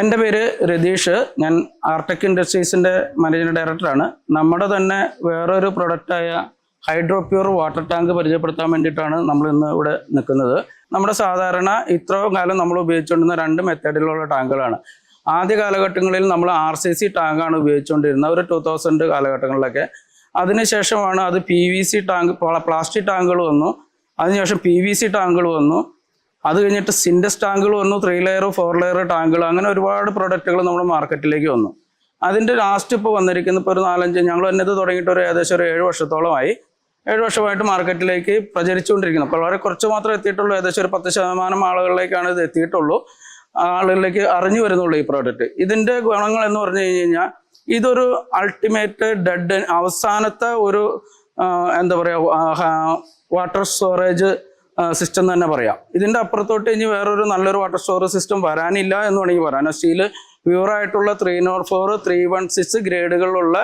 എന്റെ പേര് രതീഷ്. ഞാൻ ആർടെക് ഇൻഡസ്ട്രീസിന്റെ മാനേജിംഗ് ഡയറക്ടറാണ്. നമ്മുടെ തന്നെ വേറൊരു പ്രൊഡക്റ്റായ ഹൈഡ്രോ പ്യൂർ വാട്ടർ ടാങ്ക് പരിചയപ്പെടുത്താൻ വേണ്ടിയിട്ടാണ് നമ്മൾ ഇന്ന് ഇവിടെ നിൽക്കുന്നത്. നമ്മുടെ സാധാരണ ഇത്രയും കാലം നമ്മൾ ഉപയോഗിച്ചുകൊണ്ടിരുന്ന രണ്ട് മെത്തേഡിലുള്ള ടാങ്കുകളാണ്. ആദ്യ കാലഘട്ടങ്ങളിൽ നമ്മൾ ആർ സി സി ടാങ്കാണ് ഉപയോഗിച്ചുകൊണ്ടിരുന്നത് ഒരു ടൂ തൗസൻഡ് കാലഘട്ടങ്ങളിലൊക്കെ. അതിനുശേഷമാണ് അത് P V C tank plastic ടാങ്കുകൾ വന്നു. അതിനുശേഷം പി വി സി ടാങ്കുകൾ വന്നു. അത് കഴിഞ്ഞിട്ട് സിൻഡസ് ടാങ്കുകൾ വന്നു ത്രീ ലെയർ ഫോർ ലെയർ ടാങ്കുകൾ അങ്ങനെ ഒരുപാട് പ്രൊഡക്റ്റുകൾ നമ്മുടെ മാർക്കറ്റിലേക്ക് വന്നു. അതിന്റെ ലാസ്റ്റ് ഇപ്പോൾ വന്നിരിക്കുന്ന ഇപ്പോൾ ഒരു നാലഞ്ച് ഞങ്ങൾ തന്നെ ഇത് തുടങ്ങിയിട്ട് ഒരു ഏകദേശം ഒരു ഏഴ് വർഷത്തോളമായി. ഏഴ് വർഷമായിട്ട് മാർക്കറ്റിലേക്ക് പ്രചരിച്ചുകൊണ്ടിരിക്കുന്നു. വളരെ കുറച്ച് മാത്രമേ എത്തിയിട്ടുള്ളൂ. ഏകദേശം ഒരു പത്ത് ശതമാനം ആളുകളിലേക്കാണ് ഇത് എത്തിയിട്ടുള്ളൂ. ആളുകളിലേക്ക് അറിഞ്ഞു വരുന്നുള്ളൂ ഈ പ്രോഡക്റ്റ് ഇതിന്റെ ഗുണങ്ങൾ എന്ന് പറഞ്ഞു കഴിഞ്ഞു കഴിഞ്ഞാൽ ഇതൊരു അൾട്ടിമേറ്റ് ഡെഡ് അവസാനത്തെ ഒരു എന്താ പറയുക വാട്ടർ സ്റ്റോറേജ് സിസ്റ്റം തന്നെ പറയാം. ഇതിന്റെ അപ്പുറത്തോട്ട് ഇനി വേറൊരു നല്ലൊരു വാട്ടർ സ്റ്റോറേജ് സിസ്റ്റം വരാനില്ല എന്ന് വേണമെങ്കിൽ പറയാം. സ്റ്റീൽ പ്യൂർ ആയിട്ടുള്ള three naught four three one six ഗ്രേഡുകളുള്ള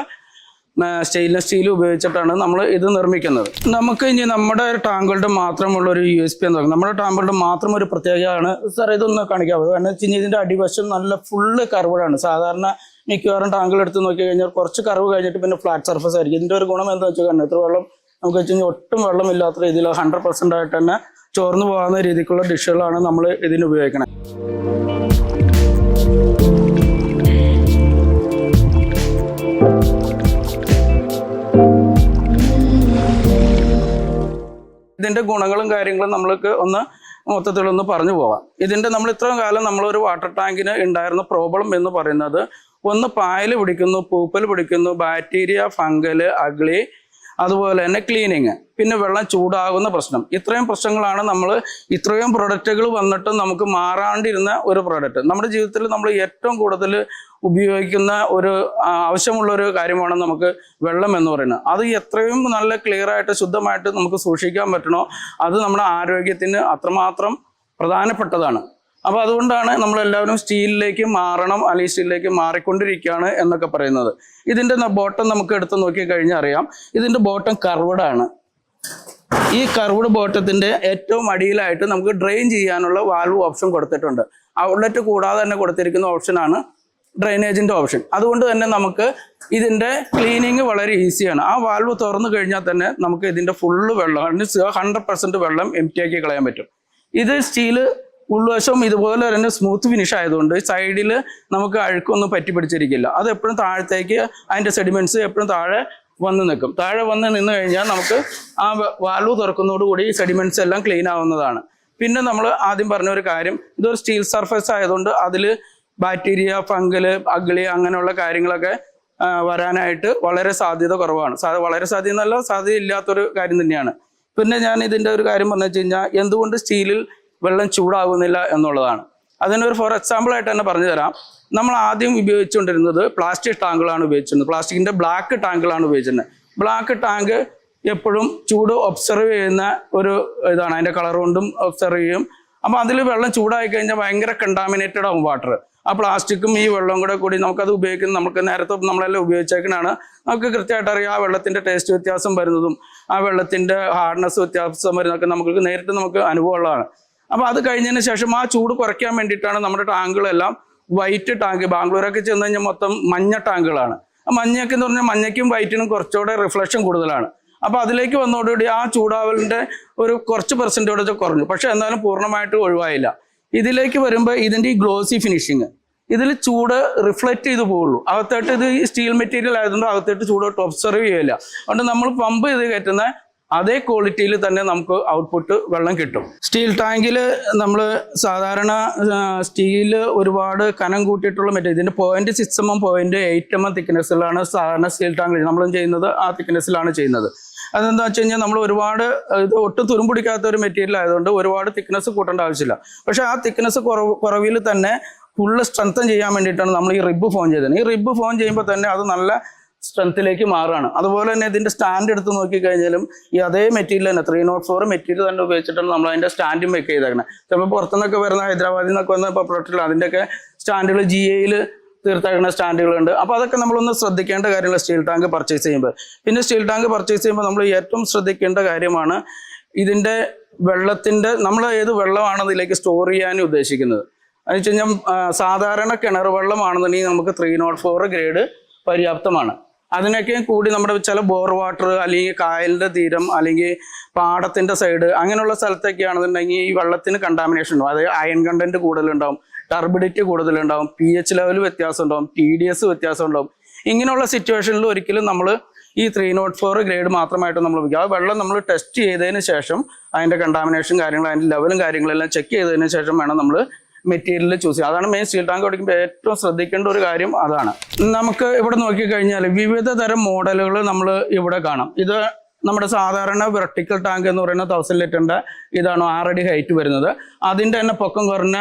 stainless steel ഉപയോഗിച്ചിട്ടാണ് നമ്മൾ ഇത് നിർമ്മിക്കുന്നത്. നമുക്ക് ഇനി നമ്മുടെ ടാങ്കുകളുടെ മാത്രമുള്ള ഒരു യു എസ് പി എന്ന് പറയുന്നത് നമ്മുടെ ടാങ്കുകളുടെ മാത്രം ഒരു പ്രത്യേകതയാണ്. സാർ ഇതൊന്ന് കാണിക്കാവോ കാരണം വെച്ച് കഴിഞ്ഞാൽ ഇതിന്റെ അടിവശം നല്ല ഫുള്ള് കർവഡാണ് സാധാരണ മിക്കവാറും ടാങ്കുകൾ എടുത്ത് നോക്കി കഴിഞ്ഞാൽ കുറച്ച് കർവ് കഴിഞ്ഞിട്ട് പിന്നെ ഫ്ലാറ്റ് സർഫസ് ആയിരിക്കും. ഇതിന്റെ ഒരു ഗുണം എന്താ വെച്ചാൽ കാരണം ഇത്ര വെള്ളം നമുക്ക് വെച്ച് കഴിഞ്ഞാൽ ഒട്ടും വെള്ളമില്ലാത്ത രീതിയിൽ ഹൺഡ്രഡ് പെർസെന്റ് ആയിട്ട് തന്നെ ചോർന്നു പോകുന്ന രീതിക്കുള്ള ഡിഷുകളാണ് നമ്മൾ ഇതിന് ഉപയോഗിക്കുന്നത് ഇതിന്റെ ഗുണങ്ങളും കാര്യങ്ങളും നമ്മൾക്ക് ഒന്ന് മൊത്തത്തിലൊന്ന് പറഞ്ഞു പോവാം. ഇതിന്റെ നമ്മൾ ഇത്രയും കാലം നമ്മളൊരു വാട്ടർ ടാങ്കിന് ഉണ്ടായിരുന്ന പ്രോബ്ലം എന്ന് പറയുന്നത് ഒന്ന് പായൽ പിടിക്കുന്നു പൂപ്പൽ പിടിക്കുന്നു ബാക്ടീരിയ ഫംഗൽ അഗ്ലി അതുപോലെ തന്നെ ക്ലീനിങ് പിന്നെ വെള്ളം ചൂടാകുന്ന പ്രശ്നം. ഇത്രയും പ്രശ്നങ്ങളാണ് നമ്മൾ ഇത്രയും പ്രൊഡക്റ്റുകൾ വന്നിട്ട് നമുക്ക് മാറാണ്ടിരുന്ന ഒരു പ്രൊഡക്റ്റ് നമ്മുടെ ജീവിതത്തിൽ നമ്മൾ ഏറ്റവും കൂടുതൽ ഉപയോഗിക്കുന്ന ഒരു ആവശ്യമുള്ള ഒരു കാര്യമാണ് നമുക്ക് വെള്ളം എന്ന് പറയുന്നത്. അത് എത്രയും നല്ല ക്ലിയർ ആയിട്ട് ശുദ്ധമായിട്ട് നമുക്ക് സൂക്ഷിക്കാൻ പറ്റണോ? അത് നമ്മുടെ ആരോഗ്യത്തിന് അത്രമാത്രം പ്രധാനപ്പെട്ടതാണ്. അപ്പോൾ അതുകൊണ്ടാണ് നമ്മൾ എല്ലാവരും സ്റ്റീലിലേക്ക് മാറണം അല്ലെങ്കിൽ സ്റ്റീലിലേക്ക് മാറിക്കൊണ്ടിരിക്കുകയാണ് എന്നൊക്കെ പറയുന്നത്. ഇതിന്റെ ബോട്ടം നമുക്ക് എടുത്ത് നോക്കി കഴിഞ്ഞാൽ അറിയാം. ഇതിന്റെ ബോട്ടം കർവഡാണ് ഈ കർവഡ് ബോട്ടത്തിന്റെ ഏറ്റവും അടിയിലായിട്ട് നമുക്ക് ഡ്രെയിൻ ചെയ്യാനുള്ള വാൽവ് ഓപ്ഷൻ കൊടുത്തിട്ടുണ്ട്. ഔട്ട്ലെറ്റ് കൂടാതെ തന്നെ കൊടുത്തിരിക്കുന്ന ഓപ്ഷനാണ് ഡ്രെയിനേജിന്റെ ഓപ്ഷൻ അതുകൊണ്ട് തന്നെ നമുക്ക് ഇതിന്റെ ക്ലീനിങ് വളരെ ഈസിയാണ് ആ വാൽവ് തുറന്നു കഴിഞ്ഞാൽ തന്നെ നമുക്ക് ഇതിന്റെ ഫുള്ള് വെള്ളം ഹൺഡ്രഡ് പെർസെന്റ് വെള്ളം എം ആക്കി കളയാൻ പറ്റും. ഇത് സ്റ്റീൽ ഉൾവശം ഇതുപോലെ തന്നെ സ്മൂത്ത് ഫിനിഷ് ആയതുകൊണ്ട് സൈഡിൽ നമുക്ക് അഴുക്കൊന്നും പറ്റി പിടിച്ചിരിക്കില്ല. അത് എപ്പോഴും താഴത്തേക്ക് അതിന്റെ സെഡിമെന്റ്സ് എപ്പോഴും താഴെ വന്ന് നിൽക്കും. താഴെ വന്ന് നിന്ന് കഴിഞ്ഞാൽ നമുക്ക് ആ വാൽവ് തുറക്കുന്നതോടുകൂടി ഈ സെഡിമെന്റ്സ് എല്ലാം ക്ലീൻ ആവുന്നതാണ്. പിന്നെ നമ്മൾ ആദ്യം പറഞ്ഞ ഒരു കാര്യം ഇതൊരു സ്റ്റീൽ സർഫസ് ആയതുകൊണ്ട് അതിൽ ബാക്ടീരിയ ഫംഗൽ അഗ്ലി അങ്ങനെയുള്ള കാര്യങ്ങളൊക്കെ വരാനായിട്ട് വളരെ സാധ്യത കുറവാണ്. വളരെ സാധ്യത എന്നല്ല സാധ്യത ഇല്ലാത്തൊരു കാര്യം തന്നെയാണ്. പിന്നെ ഞാൻ ഇതിന്റെ ഒരു കാര്യം പറഞ്ഞു വെച്ച് കഴിഞ്ഞാൽ എന്തുകൊണ്ട് സ്റ്റീലിൽ വെള്ളം ചൂടാകുന്നില്ല എന്നുള്ളതാണ്. അതിനൊരു ഫോർ എക്സാമ്പിൾ ആയിട്ട് തന്നെ പറഞ്ഞു തരാം നമ്മൾ ആദ്യം ഉപയോഗിച്ചുകൊണ്ടിരുന്നത് പ്ലാസ്റ്റിക് ടാങ്കുകളാണ് ഉപയോഗിച്ചിരുന്നത്. പ്ലാസ്റ്റിക്കിന്റെ ബ്ലാക്ക് ടാങ്കുകളാണ് ഉപയോഗിച്ചിരുന്നത്. ബ്ലാക്ക് ടാങ്ക് എപ്പോഴും ചൂട് ഒബ്സർവ് ചെയ്യുന്ന ഒരു ഇതാണ്. അതിന്റെ കളർ കൊണ്ടും ഒബ്സർവ് ചെയ്യും. അപ്പൊ അതിൽ വെള്ളം ചൂടായി കഴിഞ്ഞാൽ ഭയങ്കര കണ്ടാമിനേറ്റഡ് ആവും വാട്ടർ ആ പ്ലാസ്റ്റിക്കും ഈ വെള്ളവും കൂടെ കൂടി നമുക്കത് ഉപയോഗിക്കുന്നത് നമുക്ക് നേരത്തെ നമ്മളെല്ലാം ഉപയോഗിച്ചേക്കണാണ് നമുക്ക് കൃത്യമായിട്ട് അറിയാം ആ വെള്ളത്തിന്റെ ടേസ്റ്റ് വ്യത്യാസം വരുന്നതും ആ വെള്ളത്തിന്റെ ഹാർഡ്നെസ് വ്യത്യാസം വരുന്നതൊക്കെ നമുക്ക് നേരിട്ട് നമുക്ക് അനുഭവമുള്ളതാണ്. അപ്പൊ അത് കഴിഞ്ഞതിന് ശേഷം ആ ചൂട് കുറയ്ക്കാൻ വേണ്ടിയിട്ടാണ് നമ്മുടെ ടാങ്കുകളെല്ലാം വൈറ്റ് ടാങ്ക് ബാംഗ്ലൂരൊക്കെ ചെന്ന് കഴിഞ്ഞാൽ മൊത്തം മഞ്ഞ ടാങ്കുകളാണ്. ആ മഞ്ഞയൊക്കെ എന്ന് പറഞ്ഞാൽ മഞ്ഞയ്ക്കും വൈറ്റിനും കുറച്ചുകൂടെ റിഫ്ലക്ഷൻ കൂടുതലാണ്. അപ്പോൾ അതിലേക്ക് വന്നതോടുകൂടി ആ ചൂടാവലിന്റെ ഒരു കുറച്ച് പെർസെന്റേജ് കുറഞ്ഞു. പക്ഷേ എന്നാലും പൂർണമായിട്ട് ഒഴിവായില്ല. ഇതിലേക്ക് വരുമ്പോൾ ഇതിന്റെ ഈ ഗ്ലോസി ഫിനിഷിങ് ഇതിൽ ചൂട് റിഫ്ലക്റ്റ് ചെയ്ത് പോകുള്ളൂ. അകത്തോട്ട് ഇത് സ്റ്റീൽ മെറ്റീരിയൽ ആയതുകൊണ്ട് അകത്തോട്ട് ചൂടോട്ട് ഒബ്സർവ് ചെയ്യില്ല അതുകൊണ്ട് നമ്മൾ പമ്പ് ചെയ്ത് കയറ്റുന്ന അതേ ക്വാളിറ്റിയിൽ തന്നെ നമുക്ക് ഔട്ട്പുട്ട് വെള്ളം കിട്ടും. സ്റ്റീൽ ടാങ്കിൽ നമ്മൾ സാധാരണ സ്റ്റീൽ ഒരുപാട് കനം കൂട്ടിയിട്ടുള്ള മെറ്റീരിയൽ ഇതിന്റെ point six M M point eight M M തിക്നെസ്സിലാണ് സാധാരണ സ്റ്റീൽ ടാങ്കിൽ നമ്മളും ചെയ്യുന്നത്? ആ തിക്നെസ്സിലാണ് ചെയ്യുന്നത്. അതെന്താ വെച്ച് കഴിഞ്ഞാൽ നമ്മൾ ഒരുപാട് ഇത് ഒട്ടും തുരുമ്പിടിക്കാത്ത ഒരു മെറ്റീരിയൽ ആയതുകൊണ്ട് ഒരുപാട് തിക്നെസ് കൂട്ടേണ്ട ആവശ്യമില്ല. പക്ഷേ ആ തിക്നെസ് കുറവ് കുറവിൽ തന്നെ ഫുള്ള് സ്ട്രെങ്തൻ ചെയ്യാൻ വേണ്ടിയിട്ടാണ് നമ്മൾ ഈ റിബ് ഫോൺ ചെയ്തത്. ഈ റിബ് ഫോൺ ചെയ്യുമ്പോൾ തന്നെ അത് നല്ല സ്ട്രെങ്ത്തിലേക്ക് മാറുകയാണ്. അതുപോലെ തന്നെ ഇതിന്റെ സ്റ്റാൻഡ് എടുത്ത് നോക്കിക്കഴിഞ്ഞാലും ഈ അതേ മെറ്റീരിയൽ തന്നെ ത്രീ നോട്ട് ഫോർ മെറ്റീരിയൽ തന്നെ ഉപയോഗിച്ചിട്ടാണ് നമ്മൾ അതിന്റെ സ്റ്റാൻഡും മേക്ക് ചെയ്തേക്കുന്നത് ചിലപ്പോൾ പുറത്തുനിന്നൊക്കെ വരുന്ന ഹൈദരാബാദിൽ നിന്നൊക്കെ വന്ന ഇപ്പോൾ പ്രൊഡക്റ്റുകൾ അതിന്റെയൊക്കെ സ്റ്റാൻഡുകൾ ജി എയിൽ തീർത്തേക്കുന്ന സ്റ്റാൻഡുകളുണ്ട്. അപ്പോൾ അതൊക്കെ നമ്മളൊന്ന് ശ്രദ്ധിക്കേണ്ട കാര്യങ്ങൾ സ്റ്റീൽ ടാങ്ക് പർച്ചേസ് ചെയ്യുമ്പോൾ. പിന്നെ സ്റ്റീൽ ടാങ്ക് പർച്ചേസ് ചെയ്യുമ്പോൾ നമ്മൾ ഏറ്റവും ശ്രദ്ധിക്കേണ്ട കാര്യമാണ് ഇതിന്റെ വെള്ളത്തിന്റെ നമ്മൾ ഏത് വെള്ളമാണ് ഇതിലേക്ക് സ്റ്റോർ ചെയ്യാൻ ഉദ്ദേശിക്കുന്നത്? അതെന്ന് വെച്ച് കഴിഞ്ഞാൽ സാധാരണ കിണർ വെള്ളമാണെന്നുണ്ടെങ്കിൽ നമുക്ക് ത്രീ നോട്ട് ഫോർ ഗ്രേഡ് പര്യാപ്തമാണ്. അതിനൊക്കെ കൂടി നമ്മുടെ ചില ബോർ വാട്ടർ അല്ലെങ്കിൽ കായലിന്റെ തീരം അല്ലെങ്കിൽ പാടത്തിന്റെ സൈഡ് അങ്ങനെയുള്ള സ്ഥലത്തൊക്കെ ആണെന്നുണ്ടെങ്കിൽ ഈ വെള്ളത്തിന് കണ്ടാമിനേഷൻ ഉണ്ടാവും. അതായത് അയൺ കണ്ടന്റ് കൂടുതലുണ്ടാവും ടർബിഡിറ്റി കൂടുതലുണ്ടാവും പി എച്ച് ലെവൽ വ്യത്യാസം ഉണ്ടാവും ടി ഡി എസ് വ്യത്യാസം ഉണ്ടാവും ഇങ്ങനെയുള്ള സിറ്റുവേഷനിൽ ഒരിക്കലും നമ്മൾ ഈ ത്രീ നോട്ട് ഫോർ ഗ്രേഡ് മാത്രമായിട്ട് നമ്മൾ ഉപയോഗിക്കുക. വെള്ളം നമ്മൾ ടെസ്റ്റ് ചെയ്തതിന് ശേഷം അതിന്റെ കണ്ടാമിനേഷൻ കാര്യങ്ങൾ അതിന്റെ ലെവലും കാര്യങ്ങളെല്ലാം ചെക്ക് ചെയ്തതിന് ശേഷം വേണം നമ്മൾ മെറ്റീരിയൽ ചൂസ് ചെയ്യുക. അതാണ് മെയിൻ സ്റ്റീൽ ടാങ്ക് ഓടിക്കുമ്പോൾ ഏറ്റവും ശ്രദ്ധിക്കേണ്ട ഒരു കാര്യം അതാണ്. നമുക്ക് ഇവിടെ നോക്കിക്കഴിഞ്ഞാൽ വിവിധ തരം മോഡലുകൾ നമ്മൾ ഇവിടെ കാണാം. ഇത് നമ്മുടെ സാധാരണ വെർട്ടിക്കൽ ടാങ്ക് എന്ന് പറയുന്ന തൗസൻഡ് ലിറ്ററിന്റെ ഇതാണ് ആറടി ഹൈറ്റ് വരുന്നത്. അതിന്റെ തന്നെ പൊക്കം കുറഞ്ഞ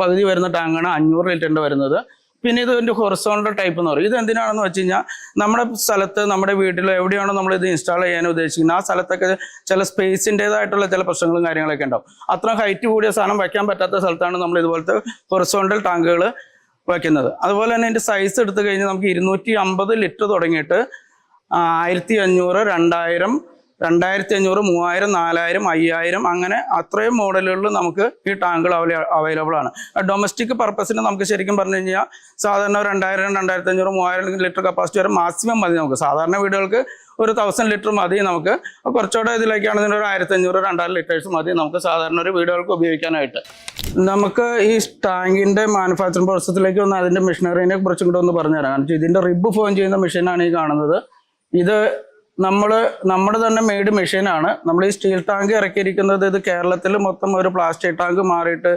പകുതി വരുന്ന ടാങ്കാണ് അഞ്ഞൂറ് ലിറ്ററിന്റെ വരുന്നത്. പിന്നെ ഇത് ഒരു ഹൊറിസോണ്ടൽ ടൈപ്പ് എന്ന് പറയും. ഇത് എന്തിനാണെന്ന് വെച്ച് കഴിഞ്ഞാൽ നമ്മുടെ സ്ഥലത്ത് നമ്മുടെ വീട്ടിലോ എവിടെയാണോ നമ്മൾ ഇത് ഇൻസ്റ്റാൾ ചെയ്യാൻ ഉദ്ദേശിക്കുന്നത് ആ സ്ഥലത്തൊക്കെ ചില സ്പേസിന്റെതായിട്ടുള്ള ചില പ്രശ്നങ്ങളും കാര്യങ്ങളൊക്കെ ഉണ്ടാവും. അത്ര ഹൈറ്റ് കൂടിയ സാധനം വയ്ക്കാൻ പറ്റാത്ത സ്ഥലത്താണ് നമ്മൾ ഇതുപോലത്തെ ഹൊറിസോണ്ടൽ ടാങ്കുകൾ വയ്ക്കുന്നത്. അതുപോലെ തന്നെ എന്റെ സൈസ് എടുത്തു കഴിഞ്ഞാൽ നമുക്ക് ഇരുന്നൂറ്റി ലിറ്റർ തുടങ്ങിയിട്ട് ആയിരത്തി അഞ്ഞൂറ് രണ്ടായിരത്തി അഞ്ഞൂറ് മൂവായിരം നാലായിരം അയ്യായിരം അങ്ങനെ അത്രയും മോഡലുകളിൽ നമുക്ക് ഈ ടാങ്കുകൾ അവൈലബിൾ ആണ്. ഡൊമസ്റ്റിക് പർപ്പസിന് നമുക്ക് ശരിക്കും പറഞ്ഞു കഴിഞ്ഞാൽ സാധാരണ രണ്ടായിരം രണ്ടായിരത്തി അഞ്ഞൂറ് മൂവായിരം ലിറ്റർ കപ്പാസിറ്റി വരെ മാക്സിമം മതി നമുക്ക്. സാധാരണ വീടുകൾക്ക് ഒരു തൗസൻഡ് ലിറ്റർ മതി നമുക്ക്. കുറച്ചുകൂടെ ഇതിലേക്കാണെങ്കിൽ ഒരു ആയിരത്തി അഞ്ഞൂറ് രണ്ടായിരം ലിറ്റേഴ്സ് മതി നമുക്ക് സാധാരണ ഒരു വീടുകൾക്ക് ഉപയോഗിക്കാനായിട്ട്. നമുക്ക് ഈ ടാങ്കിന്റെ മാനുഫാക്ചറിംഗ് പ്രോസസ്സിലേക്ക് ഒന്ന് അതിന്റെ മെഷീനറിനെ കുറിച്ചും കൂടെ ഒന്ന് പറഞ്ഞുതരാം. കാരണം ഇതിന്റെ റിബ് ഫോം ചെയ്യുന്ന മെഷീനാണ് ഈ കാണുന്നത്. ഇത് നമ്മൾ നമ്മുടെ തന്നെ മെയ്ഡ് മെഷീനാണ് നമ്മൾ ഈ സ്റ്റീൽ ടാങ്ക് ഇറക്കിയിരിക്കുന്നത് ഇത് കേരളത്തിൽ മൊത്തം ഒരു പ്ലാസ്റ്റിക് ടാങ്ക് മാറിയിട്ട്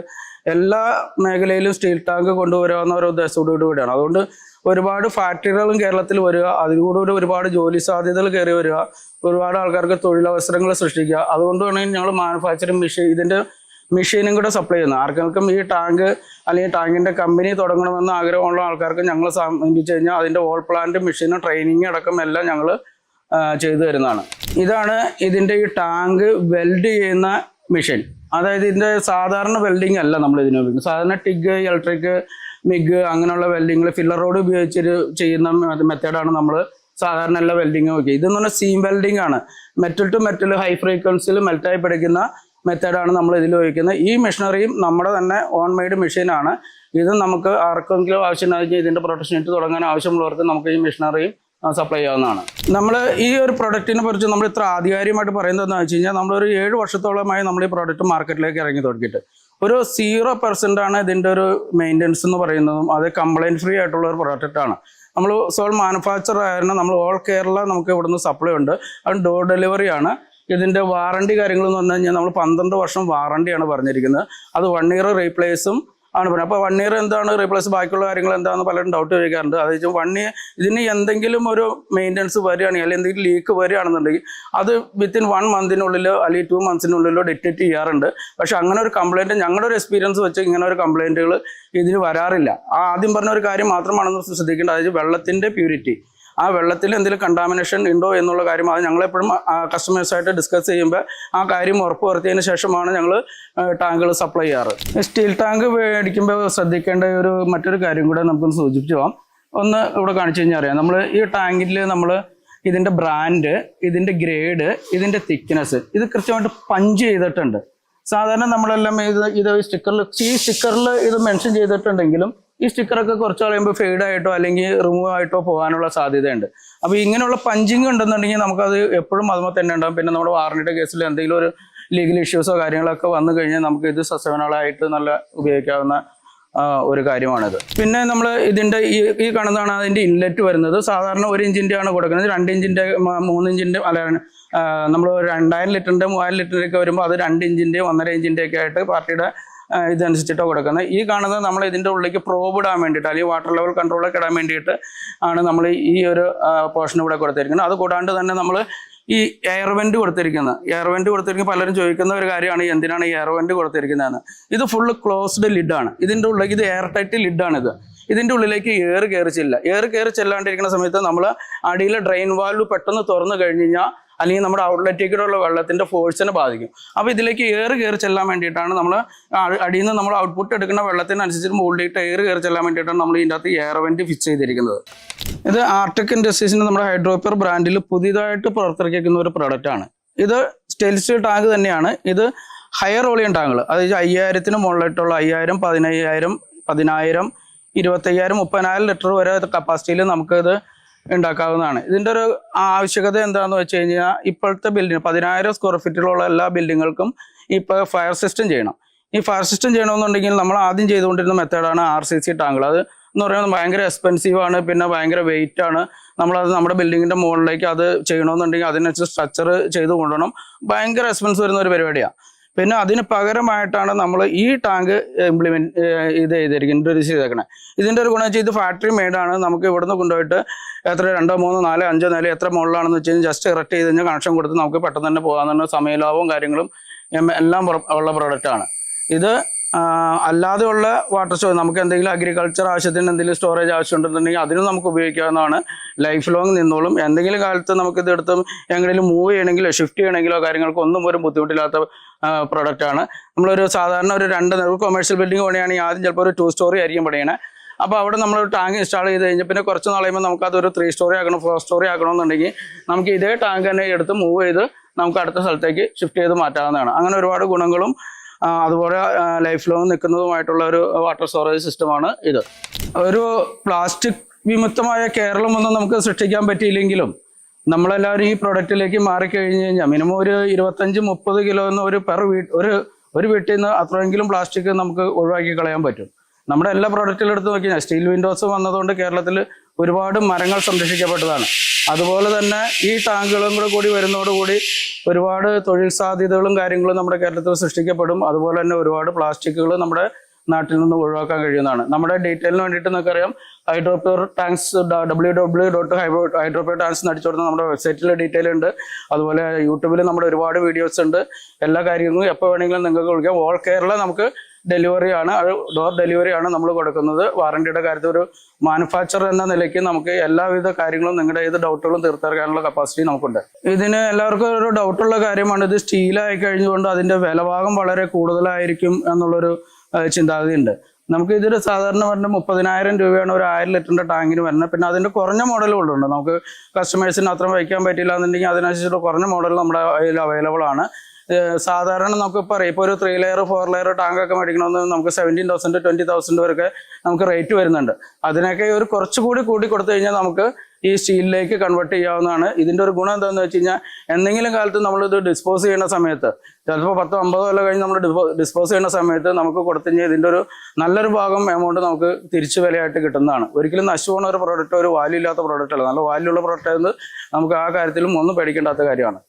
എല്ലാ മേഖലയിലും സ്റ്റീൽ ടാങ്ക് കൊണ്ടുവരാവുന്ന ഒരു ഉദ്ദേശത്തോടുകൂടിയാണ് അതുകൊണ്ട് ഒരുപാട് ഫാക്ടറികളും കേരളത്തിൽ വരിക അതിലൂടെ ഒരുപാട് ജോലി സാധ്യതകൾ കയറി വരിക ഒരുപാട് ആൾക്കാർക്ക് തൊഴിലവസരങ്ങൾ സൃഷ്ടിക്കുക. അതുകൊണ്ടാണ് ഞങ്ങൾ മാനുഫാക്ചറിങ് മെഷീൻ ഇതിന്റെ മെഷീനും കൂടെ സപ്ലൈ ചെയ്യുന്നത് ആർക്കെങ്കിലും ഈ ടാങ്ക് അല്ലെങ്കിൽ ടാങ്കിന്റെ കമ്പനി തുടങ്ങണമെന്ന് ആഗ്രഹമുള്ള ആൾക്കാർക്ക് ഞങ്ങൾ സമീപിച്ചു കഴിഞ്ഞാൽ അതിന്റെ ഓൾ പ്ലാന്റ് മെഷീനും ട്രെയിനിങ് അടക്കം എല്ലാം ഞങ്ങൾ ചെയ്തു തരുന്നതാണ്. ഇതാണ് ഇതിന്റെ ഈ ടാങ്ക് വെൽഡ് ചെയ്യുന്ന മെഷീൻ. അതായത് ഇതിന്റെ സാധാരണ വെൽഡിംഗ് അല്ല നമ്മൾ ഇതിനെ ഉപയോഗിക്കുന്നത്. സാധാരണ ടിഗ് ഇലക്ട്രിക് മിഗ് അങ്ങനെയുള്ള വെൽഡിങ്ങൾ ഫില്ലർ റോഡ് ഉപയോഗിച്ചിട്ട് ചെയ്യുന്ന മെത്തേഡാണ് നമ്മൾ സാധാരണ എല്ലാ വെൽഡിങ്ങും ഒക്കെ ഇതെന്ന് പറഞ്ഞാൽ സീം വെൽഡിംഗ് ആണ്. മെറ്റൽ ടു മെറ്റൽ ഹൈ ഫ്രീക്വൻസിയിൽ മെൽറ്റായി പിടിക്കുന്ന മെത്തേഡാണ് നമ്മൾ ഇതിൽ ഉപയോഗിക്കുന്നത്. ഈ മെഷീനറിയും നമ്മുടെ തന്നെ ഓൺ മെയ്ഡ് മെഷീനാണ് ഇത് നമുക്ക് ആർക്കെങ്കിലും ആവശ്യമുണ്ടെങ്കിൽ ഇതിന്റെ പ്രൊട്ടക്ഷൻ ഇട്ട് തുടങ്ങാൻ ആവശ്യമുള്ളവർക്ക് നമുക്ക് ഈ മെഷീനറിയും സപ്ലൈ ചെയ്യാവുന്നതാണ്. നമ്മൾ ഈ ഒരു പ്രൊഡക്റ്റിനെ കുറിച്ച് നമ്മൾ ഇത്ര ആധികാരികമായിട്ട് പറയുന്നത് എന്താണെന്ന് വെച്ച് കഴിഞ്ഞാൽ നമ്മളൊരു ഏഴ് വർഷത്തോളമായി നമ്മൾ ഈ പ്രോഡക്റ്റ് മാർക്കറ്റിലേക്ക് ഇറങ്ങി തുടങ്ങിയിട്ട്. ഒരു സീറോ പെർസെന്റ് ആണ് ഇതിന്റെ ഒരു മെയിന്റനൻസ് എന്ന് പറയുന്നതും അത് കംപ്ലൈന്റ് ഫ്രീ ആയിട്ടുള്ള ഒരു പ്രോഡക്റ്റാണ് നമ്മൾ സോൾ മാനുഫാക്ചർ ആയിരുന്നു നമ്മൾ ഓൾ കേരള നമുക്ക് ഇവിടുന്ന് സപ്ലൈ ഉണ്ട്. അത് ഡോർ ഡെലിവറി ആണ്. ഇതിന്റെ വാറണ്ടി കാര്യങ്ങളെന്ന് പറഞ്ഞു കഴിഞ്ഞാൽ നമ്മൾ പന്ത്രണ്ട് വർഷം വാറണ്ടിയാണ് പറഞ്ഞിരിക്കുന്നത്. അത് വൺ ഇയർ റീപ്ലേസും ആണ് പറയുന്നത് അപ്പോൾ വൺ ഇയർ എന്താണ് റീപ്ലേസ് ബാക്കിയുള്ള കാര്യങ്ങൾ എന്താണെന്ന് പലരും ഡൗട്ട് ചോദിക്കാറുണ്ട് അത് വെച്ചാൽ വൺ ഇയർ ഇതിന് എന്തെങ്കിലും ഒരു മെയിന്റനൻസ് വരികയാണെങ്കിൽ അല്ലെങ്കിൽ എന്തെങ്കിലും ലീക്ക് വരികയാണെന്നുണ്ടെങ്കിൽ അത് വിത്തിൻ വൺ മന്തിനുള്ളിലോ അല്ലെങ്കിൽ ടു മന്ത്സിനുള്ളിലോ ഡിറ്റക്ട് ചെയ്യാറുണ്ട്. പക്ഷേ അങ്ങനെ ഒരു കംപ്ലൈന്റ് ഞങ്ങളുടെ ഒരു എക്സ്പീരിയൻസ് വെച്ച് ഇങ്ങനെ ഒരു കംപ്ലൈന്റുകൾ ഇതിന് വരാറില്ല. ആ ആദ്യം പറഞ്ഞ ഒരു കാര്യം മാത്രമാണെന്ന് ശ്രദ്ധിക്കേണ്ടത് അതായത് വെള്ളത്തിന്റെ പ്യൂരിറ്റി ആ വെള്ളത്തിൽ എന്തെങ്കിലും കണ്ടാമിനേഷൻ ഉണ്ടോ എന്നുള്ള കാര്യം അത് ഞങ്ങളെപ്പോഴും കസ്റ്റമേഴ്സായിട്ട് ഡിസ്കസ് ചെയ്യുമ്പോൾ ആ കാര്യം ഉറപ്പ് വരുത്തിയതിന് ശേഷമാണ് ഞങ്ങൾ ടാങ്കുകൾ സപ്ലൈ ചെയ്യാറ്. സ്റ്റീൽ ടാങ്ക് മേടിക്കുമ്പോൾ ശ്രദ്ധിക്കേണ്ട ഒരു മറ്റൊരു കാര്യം കൂടെ നമുക്കൊന്ന് സൂചിപ്പിച്ചു പോകാം ഒന്ന് ഇവിടെ കാണിച്ചു കഴിഞ്ഞാൽ അറിയാം. നമ്മൾ ഈ ടാങ്കിൽ നമ്മൾ ഇതിന്റെ ബ്രാൻഡ് ഇതിന്റെ ഗ്രേഡ് ഇതിന്റെ തിക്നെസ് ഇത് കൃത്യമായിട്ട് പഞ്ച് ചെയ്തിട്ടുണ്ട്. സാധാരണ നമ്മളെല്ലാം ഇത് ഇത് സ്റ്റിക്കറിൽ ഈ സ്റ്റിക്കറിൽ ഇത് മെൻഷൻ ചെയ്തിട്ടുണ്ടെങ്കിലും ഈ സ്റ്റിക്കറൊക്കെ കുറച്ച് കളയുമ്പോൾ ഫെയ്ഡ് ആയിട്ടോ അല്ലെങ്കിൽ റിമൂവ് ആയിട്ടോ പോകാനുള്ള സാധ്യതയുണ്ട്. അപ്പോൾ ഇങ്ങനെയുള്ള പഞ്ചിങ് ഉണ്ടെന്നുണ്ടെങ്കിൽ നമുക്കത് എപ്പോഴും അതുമ്പോൾ തന്നെ ഉണ്ടാകും പിന്നെ നമ്മുടെ വാറണ്ടിയുടെ കേസിൽ എന്തെങ്കിലും ഒരു ലീഗൽ ഇഷ്യൂസോ കാര്യങ്ങളൊക്കെ വന്നു കഴിഞ്ഞാൽ നമുക്ക് ഇത് സസ്യവനാളായിട്ട് നല്ല ഉപയോഗിക്കാവുന്ന ഒരു കാര്യമാണിത്. പിന്നെ നമ്മൾ ഇതിന്റെ ഈ ഈ കാണുന്നതാണ് അതിന്റെ ഇൻലെറ്റ് വരുന്നത്. സാധാരണ ഒരു ഇഞ്ചിന്റെ ആണ് കൊടുക്കുന്നത്. രണ്ട് ഇഞ്ചിന്റെ മൂന്ന് ഇഞ്ചിന്റെ അല്ല നമ്മൾ രണ്ടായിരം ലിറ്ററിന്റെ മൂവായിരം ലിറ്ററിന്റെ ഒക്കെ വരുമ്പോൾ അത് രണ്ട് ഇഞ്ചിന്റെയും ഒന്നര ഇഞ്ചിന്റെയൊക്കെ ആയിട്ട് പാർട്ടിയുടെ ഇതനുസരിച്ചിട്ടോ കൊടുക്കുന്നത്. ഈ കാണുന്നത് നമ്മൾ ഇതിന്റെ ഉള്ളിലേക്ക് പ്രോബ് ഇടാൻ വേണ്ടിയിട്ട് അല്ലെങ്കിൽ വാട്ടർ ലെവൽ കൺട്രോളൊക്കെ ഇടാൻ വേണ്ടിയിട്ട് ആണ് നമ്മൾ ഈ ഒരു പോർഷൻ ഇവിടെ കൊടുത്തിരിക്കുന്നത്. അത് കൂടാണ്ട് തന്നെ നമ്മൾ ഈ എയർ കൊടുത്തിരിക്കുന്നത്. എയർ കൊടുത്തിരിക്കുന്ന പലരും ചോദിക്കുന്ന ഒരു കാര്യമാണ് എന്തിനാണ് എയർ വെന്റ് കൊടുത്തിരിക്കുന്നതെന്ന്? ഇത് ഫുള്ള് ക്ലോസ്ഡ് ലിഡാണ് ഇതിന്റെ ഉള്ളിലേക്ക് ഇത് എയർ ടൈറ്റ് ലിഡാണ് ഇത് ഇതിന്റെ ഉള്ളിലേക്ക് എയർ കയറി ചെല്ലില്ല എയർ കയറി ചെല്ലാണ്ടിരിക്കുന്ന സമയത്ത് നമ്മൾ അടിയിലെ ഡ്രെയിൻ വാൽവ് പെട്ടെന്ന് തുറന്നു കഴിഞ്ഞ് കഴിഞ്ഞാൽ അല്ലെങ്കിൽ നമ്മുടെ ഔട്ട്ലെറ്റിലേക്കുള്ള വെള്ളത്തിന്റെ ഫോഴ്സിനെ ബാധിക്കും. അപ്പോൾ ഇതിലേക്ക് എയർ കയറി ചെല്ലാൻ വേണ്ടിയിട്ടാണ് നമ്മൾ അടിയിൽ നിന്ന് നമ്മൾ ഔട്ട്പുട്ട് എടുക്കുന്ന വെള്ളത്തിനനുസരിച്ച് മുകളിലേക്ക് എയർ കയറി ചെല്ലാൻ വേണ്ടിയിട്ടാണ് നമ്മൾ ഇതിന്റെ അകത്ത് എയർ വെന്റ് ഫിക്സ് ചെയ്തിരിക്കുന്നത്. ഇത് ആർട്ടിക് ഇൻഡസ്ട്രീസിന്റെ നമ്മുടെ ഹൈഡ്രോപ്പിയർ ബ്രാൻഡിൽ പുതിയതായിട്ട് പുറത്തിറക്കിയിരിക്കുന്ന ഒരു പ്രോഡക്റ്റ് ആണ്. ഇത് സ്റ്റെൽസ് സ്റ്റീൽ ടാങ്ക് തന്നെയാണ്. ഇത് ഹയർ വോളിയം ടാങ്കുകൾ അതായത് അയ്യായിരത്തിന് മുകളിലായിട്ടുള്ള അയ്യായിരം പതിനയ്യായിരം പതിനായിരം ഇരുപത്തയ്യായിരം മുപ്പതിനായിരം ലിറ്റർ വരെ കപ്പാസിറ്റിയിൽ നമുക്കിത് ഉണ്ടാക്കാവുന്നതാണ്. ഇതിന്റെ ഒരു ആവശ്യകത എന്താണെന്ന് വെച്ച് കഴിഞ്ഞാൽ ഇപ്പോഴത്തെ ബിൽഡിംഗ് പതിനായിരം സ്ക്വയർ ഫീറ്റിലുള്ള എല്ലാ ബിൽഡിങ്ങുകൾക്കും ഇപ്പോൾ ഫയർ സിസ്റ്റം ചെയ്യണം. ഈ ഫയർ സിസ്റ്റം ചെയ്യണമെന്നുണ്ടെങ്കിൽ നമ്മൾ ആദ്യം ചെയ്തുകൊണ്ടിരുന്ന മെത്തേഡാണ് ആർ സി സി ടാങ്കുകൾ അത് എന്ന് പറയുന്നത് ഭയങ്കര എക്സ്പെൻസീവ് ആണ് പിന്നെ ഭയങ്കര വെയിറ്റ് ആണ്. നമ്മളത് നമ്മുടെ ബിൽഡിങ്ങിന്റെ മുകളിലേക്ക് അത് ചെയ്യണമെന്നുണ്ടെങ്കിൽ അതിനനുസരിച്ച് സ്ട്രക്ചർ ചെയ്ത് കൊണ്ടുപോകണം ഭയങ്കര എക്സ്പെൻസ് വരുന്ന ഒരു പരിപാടിയാണ് പിന്നെ അതിന് പകരമായിട്ടാണ് നമ്മൾ ഈ ടാങ്ക് ഇംപ്ലിമെന്റ് ഇത് ചെയ്തിരിക്കുന്നത് ഇൻട്രൊഡ്യൂസ് ചെയ്തേക്കണേ. ഇതിന്റെ ഒരു ഗുണം ഇത് ഫാക്ടറി മെയ്ഡാണ് നമുക്ക് ഇവിടുന്ന് കൊണ്ടുപോയിട്ട് എത്ര രണ്ടോ മൂന്നോ നാലോ അഞ്ചോ നാലോ എത്ര മുകളിലാണെന്ന് വെച്ച് കഴിഞ്ഞാൽ ജസ്റ്റ് കറക്റ്റ് ചെയ്ത് കഴിഞ്ഞാൽ കണക്ഷൻ കൊടുത്ത് നമുക്ക് പെട്ടെന്ന് തന്നെ പോകാൻ സമയലാഭവും കാര്യങ്ങളും എല്ലാം ഉള്ള പ്രോഡക്റ്റാണ് ഇത് അല്ലാതെയുള്ള വാട്ടർ സ്റ്റോറേജ് നമുക്ക് എന്തെങ്കിലും അഗ്രികൾച്ചർ ആവശ്യത്തിന് എന്തെങ്കിലും സ്റ്റോറേജ് ആവശ്യമുണ്ടെന്നുണ്ടെങ്കിൽ അതിനും നമുക്ക് ഉപയോഗിക്കാവുന്നതാണ്. ലൈഫ് ലോങ് നിന്നോളും. എന്തെങ്കിലും കാലത്ത് നമുക്ക് ഇതെടുത്തും എങ്ങനെയും മൂവ് ചെയ്യണമെങ്കിലോ ഷിഫ്റ്റ് ചെയ്യണമെങ്കിലോ കാര്യങ്ങൾക്ക് ഒന്നും ഒരു ബുദ്ധിമുട്ടില്ലാത്ത പ്രോഡക്റ്റ് ആണ്. നമ്മളൊരു സാധാരണ ഒരു രണ്ട് നില കൊമേഴ്ഷ്യൽ ബിൽഡിംഗ് പണിയാണെങ്കിൽ ആദ്യം ചിലപ്പോൾ ഒരു ടു സ്റ്റോറി ആയിരിക്കും പണിയണേ. അപ്പോൾ അവിടെ നമ്മൾ ടാങ്ക് ഇൻസ്റ്റാൾ ചെയ്ത് കഴിഞ്ഞാൽ പിന്നെ കുറച്ച് നാൾ കഴിയുമ്പോൾ നമുക്ക് ഒരു ത്രീ സ്റ്റോറി ആക്കണം ഫോർ സ്റ്റോറി ആക്കണമെന്നുണ്ടെങ്കിൽ നമുക്ക് ഇതേ ടാങ്ക് തന്നെ എടുത്ത് മൂവ് ചെയ്ത് നമുക്ക് അടുത്ത സ്ഥലത്തേക്ക് ഷിഫ്റ്റ് ചെയ്ത് മാറ്റാവുന്നതാണ്. അങ്ങനെ ഒരുപാട് ഗുണങ്ങളും അതുപോലെ ലൈഫ് ലോങ് നിൽക്കുന്നതുമായിട്ടുള്ള ഒരു വാട്ടർ സ്റ്റോറേജ് സിസ്റ്റമാണ് ഇത്. ഒരു പ്ലാസ്റ്റിക് വിമുക്തമായ കേരളം ഒന്നും നമുക്ക് സൃഷ്ടിക്കാൻ പറ്റിയില്ലെങ്കിലും നമ്മളെല്ലാവരും ഈ പ്രൊഡക്റ്റിലേക്ക് മാറിക്കഴിഞ്ഞ് കഴിഞ്ഞാൽ മിനിമം ഒരു ഇരുപത്തഞ്ച് മുപ്പത് കിലോ എന്ന് ഒരു പെർ വീ ഒരു ഒരു വീട്ടിൽ നിന്ന് അത്രയെങ്കിലും പ്ലാസ്റ്റിക് നമുക്ക് ഒഴിവാക്കി കളയാൻ പറ്റും. നമ്മുടെ എല്ലാ പ്രൊഡക്റ്റിലും എടുത്ത് നോക്കി കഴിഞ്ഞാൽ സ്റ്റീൽ വിൻഡോസ് വന്നതുകൊണ്ട് കേരളത്തിൽ ഒരുപാട് മരങ്ങൾ സംരക്ഷിക്കപ്പെട്ടതാണ്. അതുപോലെ തന്നെ ഈ ടാങ്കുകളും കൂടെ കൂടി വരുന്നതോടുകൂടി ഒരുപാട് തൊഴിൽ സാധ്യതകളും കാര്യങ്ങളും നമ്മുടെ കേരളത്തിൽ സൃഷ്ടിക്കപ്പെടും. അതുപോലെ തന്നെ ഒരുപാട് പ്ലാസ്റ്റിക്കുകൾ നമ്മുടെ നാട്ടിൽ നിന്ന് ഒഴിവാക്കാൻ കഴിയുന്നതാണ്. നമ്മുടെ ഡീറ്റെയിലിന് വേണ്ടിയിട്ട് നമുക്കറിയാം Hydropure tanks W W dot Hydropure tanks കൊടുത്താൽ നമ്മുടെ വെബ്സൈറ്റിൽ ഡീറ്റെയിൽ ഉണ്ട്. അതുപോലെ യൂട്യൂബിൽ നമ്മുടെ ഒരുപാട് വീഡിയോസ് ഉണ്ട്. എല്ലാ കാര്യങ്ങളും എപ്പോൾ വേണമെങ്കിലും നിങ്ങൾക്ക് വിളിക്കാം. ഓൾ കേരള നമുക്ക് ഡെലിവറി ആണ്. ഡോർ ഡെലിവറി ആണ് നമ്മൾ കൊടുക്കുന്നത്. വാറണ്ടിയുടെ കാര്യത്തിൽ ഒരു മാനുഫാക്ചർ എന്ന നിലയ്ക്ക് നമുക്ക് എല്ലാവിധ കാര്യങ്ങളും നിങ്ങളുടെ ഏത് ഡൗട്ടുകളും തീർത്തിറക്കാനുള്ള കപ്പാസിറ്റി നമുക്കുണ്ട്. ഇതിന് എല്ലാവർക്കും ഒരു ഡൗട്ടുള്ള കാര്യമാണ്. ഇത് സ്റ്റീലായി കഴിഞ്ഞുകൊണ്ട് അതിന്റെ വിലഭാഗം വളരെ കൂടുതലായിരിക്കും എന്നുള്ളൊരു ചിന്താഗതിയുണ്ട്. നമുക്ക് ഇതൊരു സാധാരണ പറഞ്ഞ മുപ്പതിനായിരം രൂപയാണ് ഒരു ആയിരം ലിറ്ററിന്റെ ടാങ്കിന് വരുന്നത്. പിന്നെ അതിന്റെ കുറഞ്ഞ മോഡലുകളുണ്ട്. നമുക്ക് കസ്റ്റമേഴ്സിന് അത്ര വയ്ക്കാൻ പറ്റില്ല എന്നുണ്ടെങ്കിൽ അതിനനുസരിച്ചുള്ള കുറഞ്ഞ മോഡൽ നമ്മുടെ കയ്യിൽ അവൈലബിൾ ആണ്. സാധാരണ നമുക്ക് പറയാം ഇപ്പോൾ ഒരു three layer four layer tank ഒക്കെ മേടിക്കണമെന്ന് നമുക്ക് സെവന്റീൻ തൗസൻഡ് ട്വന്റി തൗസൻഡ് വരെ നമുക്ക് റേറ്റ് വരുന്നുണ്ട്. അതിനൊക്കെ ഒരു കുറച്ചുകൂടി കൂടി കൊടുത്തു കഴിഞ്ഞാൽ നമുക്ക് ഈ സ്റ്റീലിലേക്ക് കൺവേർട്ട് ചെയ്യാവുന്നതാണ്. ഇതിന്റെ ഒരു ഗുണം എന്താണെന്ന് വെച്ച് കഴിഞ്ഞാൽ എന്തെങ്കിലും കാലത്ത് നമ്മളിത് ഡിസ്പോസ് ചെയ്യുന്ന സമയത്ത് ചിലപ്പോൾ പത്തോ അമ്പതോ കൊല്ലം കഴിഞ്ഞ് നമ്മൾ ഡിസ്പോസ് ചെയ്യുന്ന സമയത്ത് നമുക്ക് കൊടുത്തു കഴിഞ്ഞാൽ ഇതിന്റെ ഒരു നല്ലൊരു ഭാഗം എമൗണ്ട് നമുക്ക് തിരിച്ചു വിലയായിട്ട് കിട്ടുന്നതാണ്. ഒരിക്കലും നശിച്ചു പോകുന്ന ഒരു പ്രോഡക്റ്റ് ഒരു വാല്യൂ ഇല്ലാത്ത പ്രോഡക്റ്റ് അല്ല. നല്ല വാല്യൂ ഉള്ള പ്രോഡക്റ്റ് ആയതുകൊണ്ട് നമുക്ക് ആ കാര്യത്തിലും ഒന്നും പേടിക്കേണ്ടാത്ത കാര്യമാണ്.